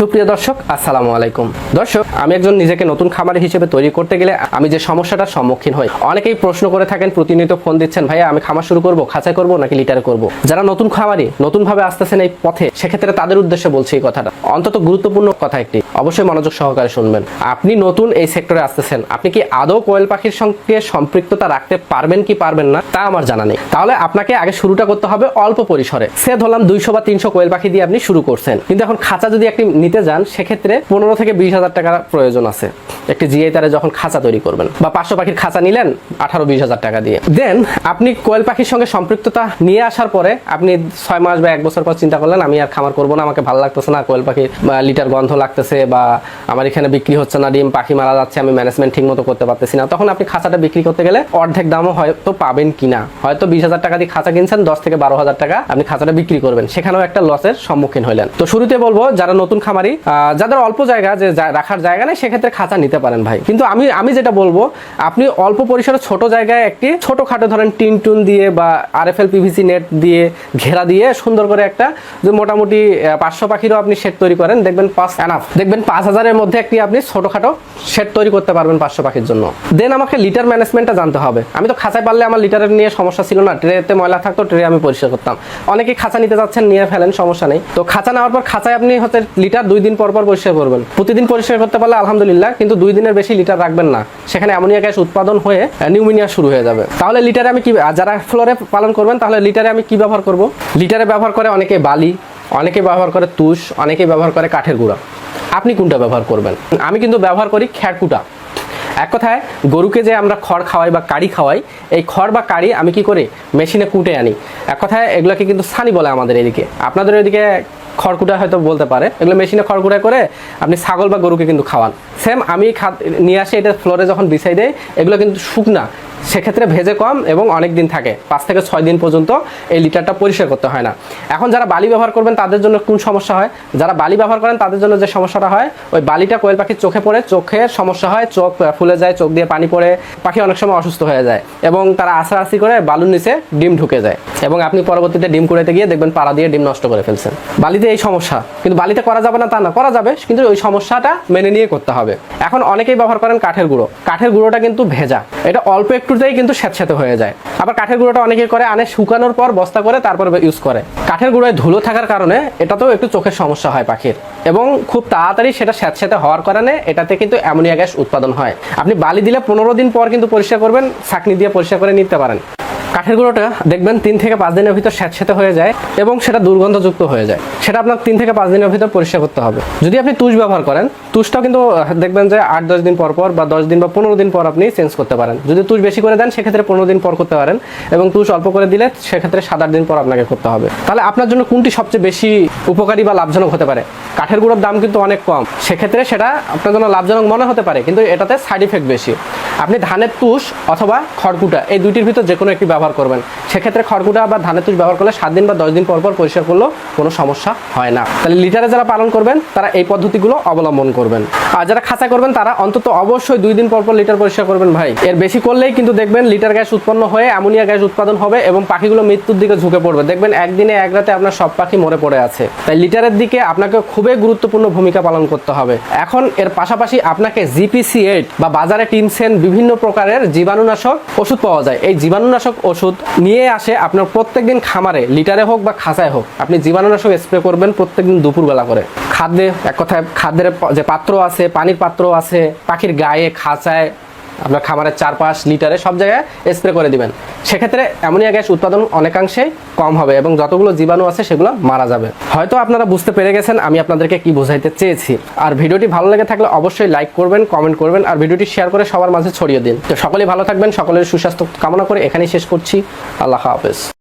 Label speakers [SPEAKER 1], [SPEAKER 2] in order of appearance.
[SPEAKER 1] সুপ্রিয় দর্শক, আসসালামু আলাইকুম। দর্শক, আমি একজন নিজেকে নতুন খামারি হিসেবে তৈরি করতে গেলে আমি যে সমস্যাটার সম্মুখীন হই, অনেকেই প্রশ্ন করে থাকেন, প্রতিনিয়ত ফোন দিচ্ছেন, ভাইয়া, আমি খামার শুরু করব খাঁচাই করব নাকি লিটারে করব? যারা নতুন খামারি নতুন ভাবে আসতেছেন এই পথে, সেক্ষেত্রে তাদের উদ্দেশ্যে বলছি এই কথাটা। অন্তত গুরুত্বপূর্ণ কথা একটি, অবশ্যই মনোযোগ সহকারে শুনবেন। আপনি নতুন এই সেক্টরে আসতেছেন, আপনি কি আদৌ কোয়েল পাখির সঙ্গে সম্পৃক্ততা রাখতে পারবেন কি পারবেন না, তা আমার জানা নেই। তাহলে আপনাকে আগে শুরুটা করতে হবে অল্প পরিসরে। সে ধরলাম দুইশো বা তিনশো কোয়েল পাখি দিয়ে আপনি শুরু করছেন, কিন্তু এখন খাঁচা যদি একটি নিতে যান, সেক্ষেত্রে পনেরো থেকে বিশ হাজার টাকার প্রয়োজন আছে। একটি জিআই তারে যখন খাঁচা তৈরি করবেন, বা পাঁচশো পাখির খাঁচা নিলেন, আঠারো বিশ হাজার টাকা দিয়ে। দেন আপনি কোয়েল পাখির সঙ্গে সম্পৃক্ততা নিয়ে আসার পরে আপনি ছয় মাস বা এক বছর পর চিন্তা করলেন, আমি আর খামার করব না, আমাকে ভালো লাগতেছে না, কোয়েল পাখির লিটার গন্ধ লাগতেছে, বা আমার এখানে বিক্রি হচ্ছে না, ডিম, পাখি মারা যাচ্ছে, আমি ম্যানেজমেন্ট ঠিক মতো করতে পারতেছি না। তখন আপনি খাঁচাটা বিক্রি করতে গেলে অর্ধেক দামও হয়তো পাবেন কিনা। হয়তো বিশ হাজার টাকা দিয়ে খাঁচা কিনছেন, দশ থেকে বারো হাজার টাকা আপনি খাঁচাটা বিক্রি করবেন। সেখানেও একটা লসের সম্মুখীন হলেন তো শুরুতে বলব, যারা নতুন খামারি আহ, যাদের অল্প জায়গা যে রাখার জায়গা নেই সেক্ষেত্রে খাঁচা নিতে পারেন ভাই। কিন্তু আমি আমি যেটা বলব আপনি অল্প পরিসরে ছোট জায়গায় একটি ছোটখাটো ধরেন টিন টুন দিয়ে বা R F L PVC net দিয়ে ঘেরা দিয়ে সুন্দর করে একটা যে মোটামুটি পাঁচশো পাখিরও আপনি শেড তৈরি করেন দেখবেন পাঁচ এনাফ দেখবেন পাঁচ হাজারের মধ্যে একটি আপনি ছোটখাটো শেড তৈরি করতে পারবেন পাঁচশো পাখির জন্য। দেন আমাকে লিটার ম্যানেজমেন্টটা জানতে হবে। আমি তো খাঁচায় পারলে আমার লিটারের নিয়ে সমস্যা ছিল না। ট্রেতে ময়লা থাকতো ট্রে আমি পরিষ্কার করতাম। অনেকেই খাঁচা নিতে যাচ্ছেন নিয়ে ফেলেন সমস্যা নেই। তো খাঁচা নেওয়ার পর খাঁচায় আপনি হচ্ছে লিটার দুই দিন পর পর পরিষ্কার করবেন প্রতিদিন পরিষ্কার করতে পারলে আলহামদুলিল্লাহ, কিন্তু দুই দিনের বেশি লিটার রাখবেন না। সেখানে অ্যামোনিয়া গ্যাস উৎপাদন হয়ে নিউমোনিয়া শুরু হয়ে যাবে। তাহলে লিটারে আমি কি যারা ফ্লোরে পালন করবেন, তাহলে লিটারে আমি কি ব্যবহার করব? লিটারে ব্যবহার করে অনেকে বালি, অনেকে ব্যবহার করে তুষ, অনেকে ব্যবহার করে কাঠের গুঁড়া। আপনি কোনটা ব্যবহার করবেন? আমি কিন্তু ব্যবহার করি খ্যারকুটা। এক কথায়, গরুকে যে আমরা খড় খাওয়াই বা কাড়ি খাওয়াই, এই খড় বা কাড়ি আমি কি করি? মেশিনে কুটে আনি। এক কথায়, এগুলোকে কিন্তু সানি বলে আমাদের এদিকে। আপনাদের এদিকে খড়কুটা হয়তো বলতে পারে। এগুলো মেশিনে খড়কুটা করে আপনি ছাগল বা গরুকে কিন্তু খাওয়ান। সেম আমি নিয়ে আসি এটা ফ্লোরে যখন বিছাই দেয় এগুলো কিন্তু শুকনা। সেক্ষেত্রে ভেজে কম এবং অনেক দিন থাকে। পাঁচ থেকে ছয় দিন পর্যন্ত এই লিটারটা পরিষ্কার করতে হয় না। এখন যারা বালি ব্যবহার করবেন, তাদের জন্য কোন সমস্যা হয়? যারা বালি ব্যবহার করেন, তাদের জন্য যে সমস্যাটা হয়, ওই বালিটা কোয়েল পাখির চোখে পড়ে চোখের সমস্যা হয়, চোখ ফুলে যায়, চোখ দিয়ে পানি পড়ে, পাখি অনেক সময় অসুস্থ হয়ে যায় এবং তারা আশাআশি করে বালুর নিচে ডিম ঢুকে যায় এবং আপনি পরবর্তীতে ডিম কুড়াইতে গিয়ে দেখবেন পাড়া দিয়ে ডিম নষ্ট করে ফেলছেন। বালিতে এই সমস্যা, কিন্তু বালিতে করা যাবে না তা না, করা যাবে, কিন্তু ওই সমস্যাটা মেনে নিয়ে করতে হবে। এখন অনেকেই ব্যবহার করেন কাঠের গুঁড়ো। কাঠের গুঁড়োটা কিন্তু ভেজা। এটা অল্প একটুতেই কিন্তু স্যাঁতস্যাঁতে হয়ে যায়। আবার কাঠের গুঁড়োটা অনেকে করে, আনে শুকানোর পর বস্তা করে তারপর ইউজ করে। কাঠের গুঁড়োয় ধুলো থাকার কারণে এটাতেও একটু চোখের সমস্যা হয় পাখির। এবং খুব তাড়াতাড়ি সেটা স্যাঁতস্যাঁতে হওয়ার কারণে এটাতে কিন্তু অ্যামোনিয়া গ্যাস উৎপাদন হয়। আপনি বালি দিলে পনেরো দিন পর কিন্তু পরিষ্কার করবেন, ছাকনি দিয়ে পরিষ্কার করে নিতে পারেন। কাঠের গুঁড়োটা দেখবেন তিন থেকে পাঁচ দিনের ভিতর স্যাঁতস্যাঁতে হয়ে যায় এবং সেটা দুর্গন্ধযুক্ত হয়ে যায়। সেটা আপনার তিন থেকে পাঁচ দিনের ভিতর পরিষ্কার করতে হবে। যদি আপনি তুষ ব্যবহার করেন, তুষটাও কিন্তু দেখবেন যে আট দশ দিন পর পর বা দশ দিন বা পনেরো দিন পর আপনি চেঞ্জ করতে পারেন। যদি তুষ বেশি করে দেন, সেক্ষেত্রে পনেরো দিন পর করতে পারেন এবং তুষ অল্প করে দিলে সেক্ষেত্রে সাত আট দিন পর আপনাকে করতে হবে। তাহলে আপনার জন্য কোনটি সবচেয়ে বেশি উপকারী বা লাভজনক হতে পারে? কাঠের গুঁড়োর দাম কিন্তু অনেক কম। সেক্ষেত্রে সেটা আপনার জন্য লাভজনক মনে হতে পারে, কিন্তু এটাতে সাইড ইফেক্ট বেশি। আপনি ধানের তুষ অথবা খড়কুটা, এই দুইটির ভিতর যে কোনো একটি ব্যবহার করবেন। সেক্ষেত্রে খড়কুটা বা ধানের তুষ ব্যবহার করলে সাত দিন বা দশ দিন পর পর পরিষ্কার করলেও কোনো সমস্যা হয় না। তাহলে লিটারে যারা পালন করবেন, তারা এই পদ্ধতিগুলো অবলম্বন করবেন। আর যারা খাঁচা করবেন, তারা অন্তত অবশ্যই দুই দিন পর পর লিটার পরিষ্কার করবেন ভাই। এর বেশি করলেই কিন্তু দেখবেন লিটার গ্যাস উৎপন্ন হয়ে অ্যামোনিয়া গ্যাস উৎপাদন হবে এবং পাখিগুলো মৃত্যুর দিকে ঝুঁকে পড়বে। দেখবেন একদিনে এক রাতে আপনার সব পাখি মরে পড়ে আছে। তাই লিটারের দিকে আপনাকে খুবই গুরুত্বপূর্ণ ভূমিকা পালন করতে হবে। এখন এর পাশাপাশি আপনাকে জিপিসি এইট বা বাজারে টিমসেন বিভিন্ন প্রকারের জীবাণুনাশক ওষুধ পাওয়া যায়। এই জীবাণুনাশক ওষুধ নিয়ে আসে আপনার প্রত্যেক দিন খামারে, লিটারে হোক বা খাঁচায় হোক। আপনি জীবাণুনাশক স্প্রে করবেন প্রত্যেক প্রত্যেকদিন দুপুরবেলা করে। খাদ্যে, এক কথায় খাদ্যের যে পাত্র আছে, পানির পাত্র আছে, পাখির গায়ে, খাঁচায় আপনার খামারের চারপাশ, লিটারে সব জায়গায় স্প্রে করে দিবেন। সেক্ষেত্রে অ্যামোনিয়া গ্যাস উৎপাদন অনেকাংশেই কম হবে এবং যতগুলো জীবাণু আছে সেগুলো মারা যাবে। হয়তো আপনারা বুঝতে পেরে গেছেন আমি আপনাদেরকে কি বোঝাইতে চেয়েছি। আর ভিডিওটি ভালো লেগে থাকলে অবশ্যই লাইক করবেন কমেন্ট করবেন, আর ভিডিওটি শেয়ার করে সবার মাঝে ছড়িয়ে দিন। তো সকলেই ভালো থাকবেন, সকলের সুস্বাস্থ্য কামনা করে এখানেই শেষ করছি। আল্লাহ হাফেজ।